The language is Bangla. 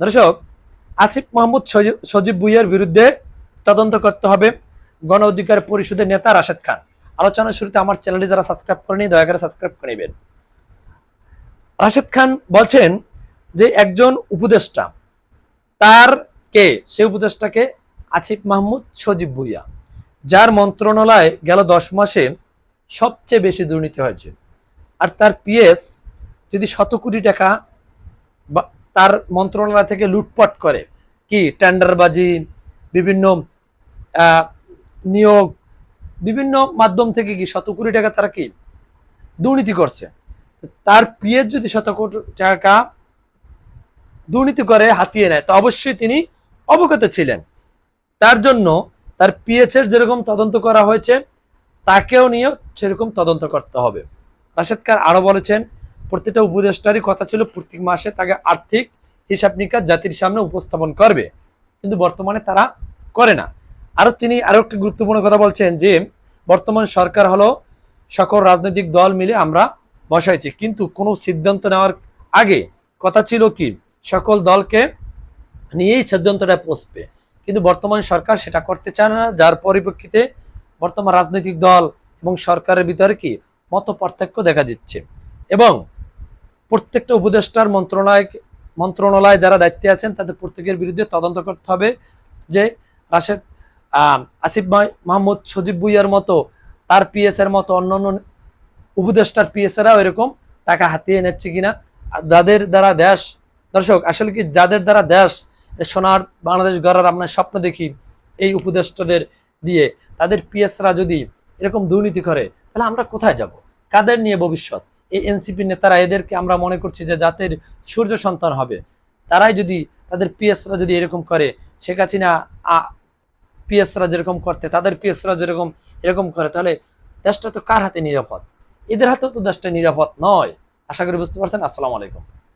দর্শক, আসিফ মাহমুদ সজি- সজীব ভুইয়ার বিরুদ্ধে তদন্ত করতে হবে। গণ অধিকার পরিষদের নেতা রাশেদ খান। আলোচনার শুরুতে আমার চ্যানেলটি যারা সাবস্ক্রাইব করেনি, দয়া করে সাবস্ক্রাইব করে নেবেন। রাশেদ খান বলছেন যে একজন উপদেষ্টা, তার কে? সে উপদেষ্টাকে আসিফ মাহমুদ সজীব ভুইয়া যার মন্ত্রণালয়ে গেল দশ মাসে সবচেয়ে বেশি দুর্নীতি হয়েছে। আর তার পিএস যদি শত কোটি টাকা তার মন্ত্রণালয় থেকে লুটপাট করে। কি? টেন্ডারবাজি, বিভিন্ন নিয়োগ, বিভিন্ন মাধ্যম থেকে কি শত কোটি টাকা তারা কি? দুর্নীতি করছে। তার পিএস যদি শত কোটি টাকা দুর্নীতি করে, হাতিয়ে নেয়, তো অবশ্যই তিনি অবগত ছিলেন। তার জন্য তার পিএচ এর যেরকম তদন্ত করা হয়েছে, তাকেও নিয়ে সেরকম তদন্ত করতে হবে। রাশেদ খান আরও বলেছেন প্রতিটা উপদেষ্টারই কথা ছিল, প্রত্যেক মাসে তাকে আর্থিক হিসাব নিকাশ জাতির সামনে উপস্থাপন করবে। কিন্তু বর্তমানে তারা করে না। আরও তিনি আরও একটি গুরুত্বপূর্ণ কথা বলছেন যে, বর্তমান সরকার হলো সকল রাজনৈতিক দল মিলে আমরা বসাইছি। কিন্তু কোনো সিদ্ধান্ত নেওয়ার আগে কথা ছিল কি, সকল দলকে নিয়েই সিদ্ধান্তটা পৌঁছবে কিন্তু বর্তমান সরকার সেটা করতে চায় না। যার পরিপ্রেক্ষিতে বর্তমান রাজনৈতিক দল এবং সরকারের ভিতরে কি মত পার্থক্য দেখা দিচ্ছে। এবং প্রত্যেকটা উপদেষ্টার মন্ত্রণালয় মন্ত্রণালয় যারা দায়িত্বে আছেন, তাদের প্রত্যেকের বিরুদ্ধে তদন্ত করতে হবে যে রাশেদ আসিফ মাহ- মাহমুদ সজীব বুইয়ার মতো, তার পিএস এর মতো অন্যান্য উপদেষ্টার পিএস এরাও এরকম টাকা হাতিয়ে নিচ্ছে কিনা। যাদের দ্বারা দেশ, দর্শক, আসলে কি যাদের দ্বারা দেশ সোনার বাংলাদেশ গড়ার আমরা স্বপ্ন দেখি এই উপদেষ্টাদের দিয়ে, তাদের পিএসরা যদি এরকম দুর্নীতি করে, তাহলে আমরা কোথায় যাব? কাদের নিয়ে ভবিষ্যৎ? এই এনসিপি নেতারা এদেরকে আমরা মনে করছি যে জাতের সূর্য সন্তান হবে। তারাই যদি তাদের পিএসরা যদি এরকম করে, শেখ হাসিনা পিএসরা যেরকম করতে, তাদের পিএসরা যেরকম, এরকম করে, তাহলে দেশটা তো কার হাতে নিরাপদ? এদের হাতেও তো দেশটা নিরাপদ নয়। আশা করি বুঝতে পারছেন। আসসালামু আলাইকুম।